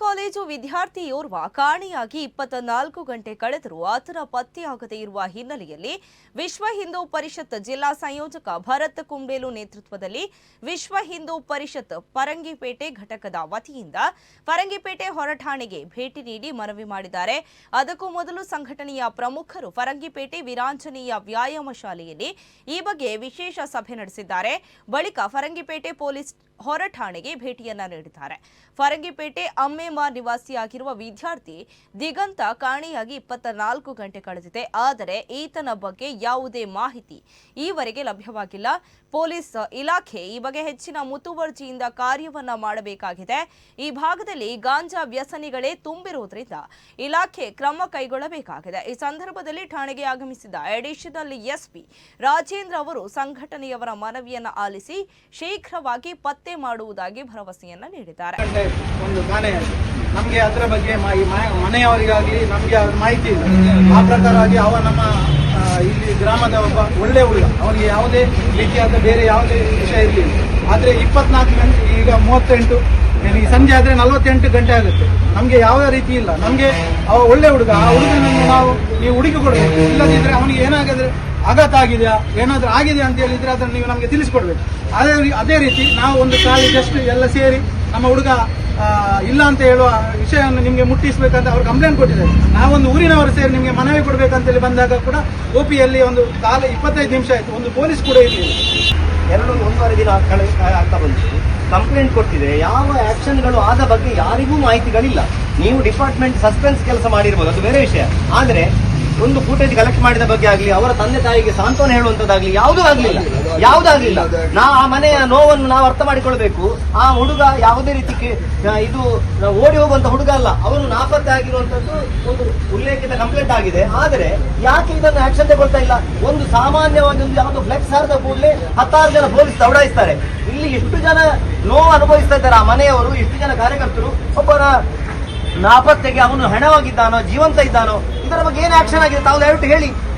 College ವಿದ್ಯಾರ್ಥಿಯೋರ್ವ ಕಾಣೆಯಾಗಿ ಇಪ್ಪತ್ತ ನಾಲ್ಕು ಗಂಟೆ ಕಳೆದರೂ ಆತನ ಪತ್ತೆಯಾಗದೇ ಇರುವ ಹಿನ್ನೆಲೆಯಲ್ಲಿ ವಿಶ್ವ ಹಿಂದೂ ಪರಿಷತ್ ಜಿಲ್ಲಾ ಸಂಯೋಜಕ ಭರತ್ ಕುಂಬೇಲು ನೇತೃತ್ವದಲ್ಲಿ ವಿಶ್ವ ಹಿಂದೂ ಪರಿಷತ್ ಪರಂಗಿಪೇಟೆ ಘಟಕದ ವತಿಯಿಂದ ಪರಂಗಿಪೇಟೆ ಹೊರಠಾಣೆಗೆ ಭೇಟಿ ನೀಡಿ ಮನವಿ ಮಾಡಿದ್ದಾರೆ. ಅದಕ್ಕೂ ಮೊದಲು ಸಂಘಟನೆಯ ಪ್ರಮುಖರು ಫರಂಗಿಪೇಟೆ ವಿರಾಂಜನೀಯ ವ್ಯಾಯಾಮ ಶಾಲೆಯಲ್ಲಿ ಈ ಬಗ್ಗೆ ವಿಶೇಷ ಸಭೆ ನಡೆಸಿದ್ದಾರೆ. ಬಳಿಕ ಫರಂಗಿಪೇಟೆ ಪೊಲೀಸ್ ಹೊರಠಾಣೆಗೆ ಭೇಟಿಯನ್ನ ನೀಡಿದ್ದಾರೆ. ಫರಂಗಿಪೇಟೆ ಅಮ್ಮೇಮಾರ್ ನಿವಾಸಿಯಾಗಿರುವ ವಿದ್ಯಾರ್ಥಿ ದಿಗಂತ ಕಾಣೆಯಾಗಿ ಇಪ್ಪತ್ತ ನಾಲ್ಕು ಗಂಟೆ ಕಳೆದಿದೆ. ಆದರೆ ಈತನ ಬಗ್ಗೆ ಯಾವುದೇ ಮಾಹಿತಿ ಈವರೆಗೆ ಲಭ್ಯವಾಗಿಲ್ಲ. ಪೊಲೀಸ್ ಇಲಾಖೆ ಈ ಬಗ್ಗೆ ಹೆಚ್ಚಿನ ಮುತುವರ್ಜಿಯಿಂದ ಕಾರ್ಯವನ್ನ ಮಾಡಬೇಕಾಗಿದೆ. ಈ ಭಾಗದಲ್ಲಿ ಗಾಂಜಾ ವ್ಯಸನಿಗಳೇ ತುಂಬಿರುವುದರಿಂದ ಇಲಾಖೆ ಕ್ರಮ ಕೈಗೊಳ್ಳಬೇಕಾಗಿದೆ. ಈ ಸಂದರ್ಭದಲ್ಲಿ ಠಾಣೆಗೆ ಆಗಮಿಸಿದ ಅಡಿಷನಲ್ ಎಸ್ಪಿ ರಾಜೇಂದ್ರ ಅವರು ಸಂಘಟನೆಯವರ ಮನವಿಯನ್ನ ಆಲಿಸಿ ಶೀಘ್ರವಾಗಿ ಪತ್ತೆ ಮಾಡುವುದಾಗಿ ಭರವಸೆಯನ್ನ ನೀಡಿದ್ದಾರೆ. ಒಂದು ನಮಗೆ ಅದರ ಬಗ್ಗೆ ಮನೆಯವರಿಗಾಗ್ಲಿ ನಮಗೆ ಮಾಹಿತಿ ಇಲ್ಲ. ಆ ಪ್ರಕಾರವಾಗಿ ಅವ ನಮ್ಮ ಇಲ್ಲಿ ಗ್ರಾಮದ ಒಬ್ಬ ಒಳ್ಳೆ ಹುಡುಗ. ಅವನಿಗೆ ಯಾವುದೇ ರೀತಿಯಾದ ಬೇರೆ ಯಾವುದೇ ವಿಷಯ ಇರಲಿಲ್ಲ. ಆದರೆ ಇಪ್ಪತ್ನಾಲ್ಕು ಗಂಟೆ ಈಗ ಮೂವತ್ತೆಂಟು ನನಗೆ ಸಂಜೆ ಆದರೆ ನಲವತ್ತೆಂಟು ಗಂಟೆ ಆಗುತ್ತೆ. ನಮಗೆ ಯಾವ ರೀತಿ ಇಲ್ಲ. ನಮಗೆ ಅವ ಒಳ್ಳೆ ಹುಡುಗ. ಆ ಹುಡುಗನನ್ನು ನಾವು ನೀವು ಹುಡುಕಿ ಕೊಡಬೇಕು. ಇಲ್ಲದಿದ್ದರೆ ಅವನಿಗೆ ಏನಾಗಿದ್ರೆ ಆಘಾತ ಆಗಿದೆಯಾ? ಏನಾದರೂ ಆಗಿದೆ ಅಂತ ಹೇಳಿದ್ರೆ ಅದನ್ನು ನೀವು ನಮಗೆ ತಿಳಿಸ್ಕೊಡ್ಬೇಕು. ಅದೇ ಅದೇ ರೀತಿ ನಾವು ಒಂದು ಕಾಲಿ ಜಸ್ಟ್ ಎಲ್ಲ ಸೇರಿ ನಮ್ಮ ಹುಡುಗ ಇಲ್ಲ ಅಂತ ಹೇಳುವ ವಿಷಯವನ್ನು ನಿಮಗೆ ಮುಟ್ಟಿಸಬೇಕಂತ ಅವ್ರು ಕಂಪ್ಲೇಂಟ್ ಕೊಟ್ಟಿದ್ದಾರೆ. ನಾವೊಂದು ಊರಿನವರು ಸೇರಿ ನಿಮಗೆ ಮನವಿ ಕೊಡಬೇಕಂತೇಳಿ ಬಂದಾಗ ಕೂಡ ಒ ಪಿಯಲ್ಲಿ ಒಂದು ಕಾಲ ಇಪ್ಪತ್ತೈದು ನಿಮಿಷ ಆಯಿತು. ಒಂದು ಪೊಲೀಸ್ ಕೂಡ ಇದೆ ಎರಡು, ಒಂದೂವರೆ ದಿನ ಕಳೆ ಆಗ್ತಾ ಬಂತು. ಕಂಪ್ಲೇಂಟ್ ಕೊಟ್ಟಿದೆ. ಯಾವ ಆಕ್ಷನ್ಗಳು ಆದ ಬಗ್ಗೆ ಯಾರಿಗೂ ಮಾಹಿತಿಗಳಿಲ್ಲ. ನೀವು ಡಿಪಾರ್ಟ್ಮೆಂಟ್ ಸಸ್ಪೆನ್ಸ್ ಕೆಲಸ ಮಾಡಿರ್ಬೋದು. ಅದು ಬೇರೆ ವಿಷಯ. ಆದರೆ ಒಂದು ಫೂಟೇಜ್ ಕಲೆಕ್ಟ್ ಮಾಡಿದ ಬಗ್ಗೆ ಆಗಲಿ, ಅವರ ತಂದೆ ತಾಯಿಗೆ ಸಾಂತ್ವನ ಹೇಳುವಂತದ್ದಾಗ್ಲಿ ಯಾವುದೂ ಆಗಲಿಲ್ಲ. ಯಾವುದಾಗ್ಲಿಲ್ಲ ನಾ ಆ ಮನೆಯ ನೋವನ್ನು ನಾವು ಅರ್ಥ ಮಾಡಿಕೊಳ್ಬೇಕು. ಆ ಹುಡುಗ ಯಾವುದೇ ರೀತಿ ಇದು ಓಡಿ ಹೋಗುವಂತ ಹುಡುಗ ಅಲ್ಲ. ಅವನು ನಾಪತ್ತೆ ಆಗಿರುವಂತದ್ದು ಒಂದು ಉಲ್ಲೇಖಿತ ಕಂಪ್ಲೇಂಟ್ ಆಗಿದೆ. ಆದರೆ ಯಾಕೆ ಇದನ್ನು ಆಕ್ಷನ್ ತಗೊಳ್ತಾ ಇಲ್ಲ? ಒಂದು ಸಾಮಾನ್ಯವಾಗಿ ಒಂದು ಯಾವುದು ಫ್ಲೆಕ್ಸ್ ಹಾರಿದ ಕೂಡಲೇ ಹತ್ತಾರು ಜನ ಪೊಲೀಸ್ ದೌಡಾಯಿಸ್ತಾರೆ. ಇಲ್ಲಿ ಎಷ್ಟು ಜನ ನೋವು ಅನುಭವಿಸ್ತಾ ಇದ್ದಾರೆ ಆ ಮನೆಯವರು, ಎಷ್ಟು ಜನ ಕಾರ್ಯಕರ್ತರು? ಒಬ್ಬರ ನಾಪತ್ತೆಗೆ ಅವನು ಹಣವಾಗಿದ್ದಾನೋ ಜೀವಂತ ಇದ್ದಾನೋ ಇದರ ಬಗ್ಗೆ ಏನು ಆಕ್ಷನ್ ಆಗಿದೆ? ತಾವು ದಯವಿಟ್ಟು ಹೇಳಿ.